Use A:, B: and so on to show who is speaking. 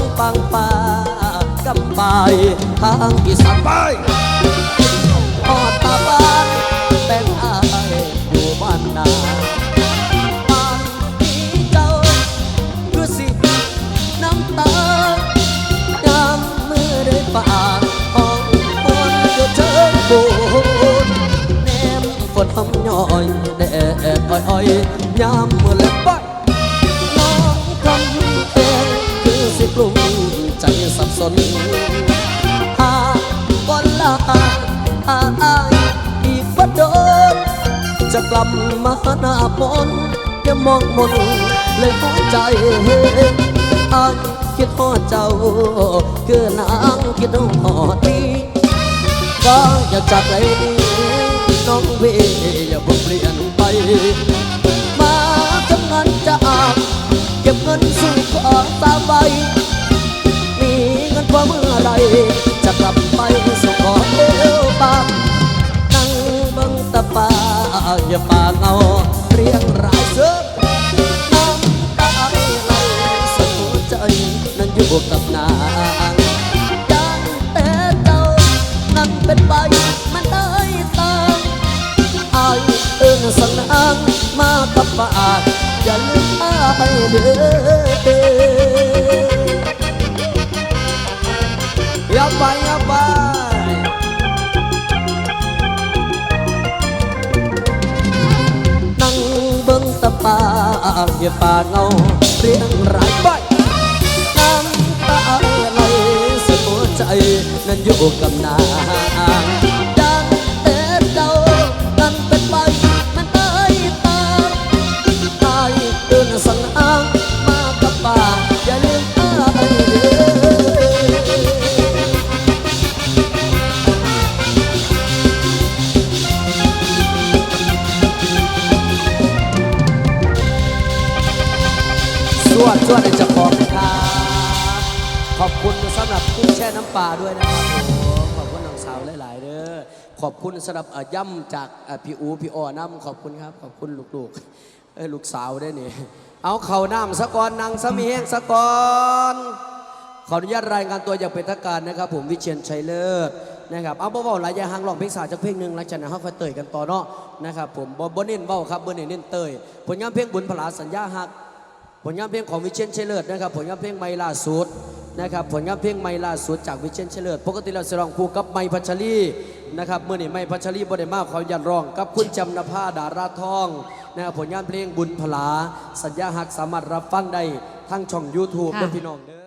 A: างปางป่ากำบายทางอีสานไปทอดตาบ้านแบ่งอายอยู่บ้านนาบ้านที่เจ้าคือสิน้ำตายามมือได้ปากห้องคนอยู่เชิงบูนแนมฝนทำย่อยแดดอ้อยๆยามมือเล็กไป สนหากวันลาอายอีกบ่โดนจะกลับมาหน้ามนอย่ามองมนเลยหัวใจอายคิดฮอดเจ้าคือนางคิดฮอดดีก็อยากจับใจดีน้องเวอย่าเพิ่งเปลี่ยนไปมาทำงานจะอาเก็บเงินสู่ขอตา อย่าปาเงาเรียงรายเสือน้ำตาไหลสุดใจนั้นอยู่กับนางดังแต่เจ้านั้นเป็นไปมันได้ตามอายเอิ้นสังนางมากับป่าอย่าลืมอายเด้อ ตะปาอย่าปาเงาเรียงรายไปน้ำตาไหลสุดหัวใจ นั้นอยู่กับนา วดสวดในเจ้าของครับขอบคุณสำหรับกุ้งแช่น้ำปลาด้วยนะครับผมขอบคุณน้องสาวหลาย ๆเด้อขอบคุณสำหรับย่ำจากพี่อูพี่อ้อน้ำขอบคุณครับ ขอบคุณลูกๆเอ้ยลูกสาวได้วยนี่เอาเข่าน้ำสะกอนนางสมีแห้งสะกอนขออนุญาตรายงานตัวอย่างเป็นทางการนะครับ ผมวิเชียนชัยเลิศนะครับเอาเบาหลายอยางห่างหลองเพลงสาวจากเพลงหนึ่งหลังจากนั้นเขาค่อยเตยกันต่อเนาะนะครับผมบ่บ่เน้นเบาครับบ่เน้นเน้นเตยผลงานเพลงบุญพลาสัญญาหัก ผลงานเพลงของวิเชียนเชยเลิศนะครับผลงานเพลงไม่ล่าสุดนะครับผลงานเพลงไม่ล่าสุดจากวิเชียนเชยเลิศปกติเราจะร้องคู่กับไม้พัชรีนะครับเมื่อนี้ไม้พัชรีบ่ได้มาขอยันร้อง กับคุณจำนภาดาราทองนะครับผลงานเพลงบุญพลา สัญญาหักสามารถรับฟังได้ทั้งช่อง YouTube
B: ค่ะ
A: เด้อพี่น้องเด้อ